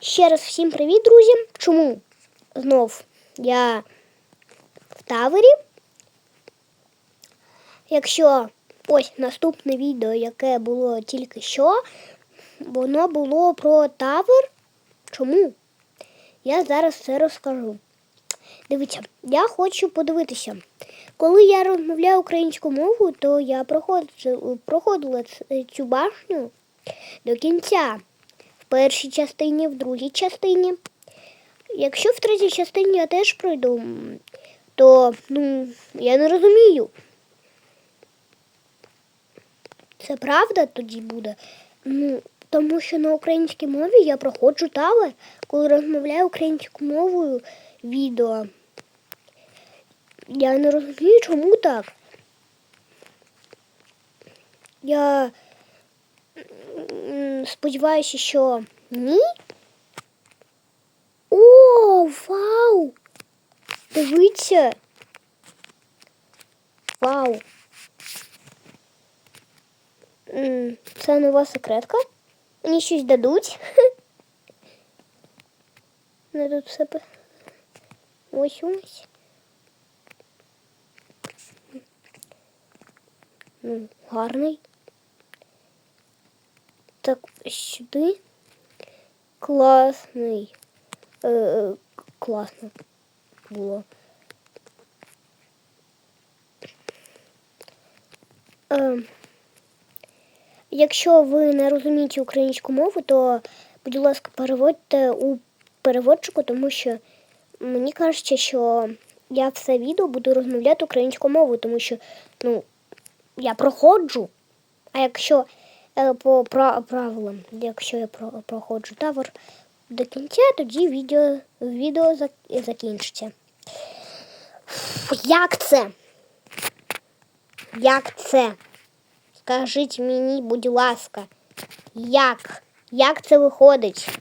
Ще раз всім привіт, друзі. Чому знов я в тавері? Якщо ось наступне відео, яке було тільки що, воно було про тавер. Чому? Я зараз все розкажу. Дивіться, я хочу подивитися. Коли я розмовляю українською мовою, то я проходила цю башню до кінця. Першій частині, в другій частині. Якщо в третій частині я теж пройду, то ну, я не розумію. Це правда тоді буде? Ну, тому що на українській мові я проходжу тавер, коли розмовляю українською мовою відео. Я не розумію, чому так. Я сподіваюся, що ні. О, вау! Дивіться. Вау. Це нова секретка. Мені щось дадуть. Не тут все. Ось ось. Гарний. Так, сюди. Класний. Е, класно було. Е, якщо ви не розумієте українську мову, то, будь ласка, переводьте у переводчику, тому що мені кажеться, що я все відео буду розмовляти українською мовою, тому що ну, я проходжу. А якщо по пра- правилам, якщо я про- проходжу тавер до кінця, тоді відео, відео зак- закінчиться. Як це? Як це? Скажіть мені, будь ласка, як? Як це виходить?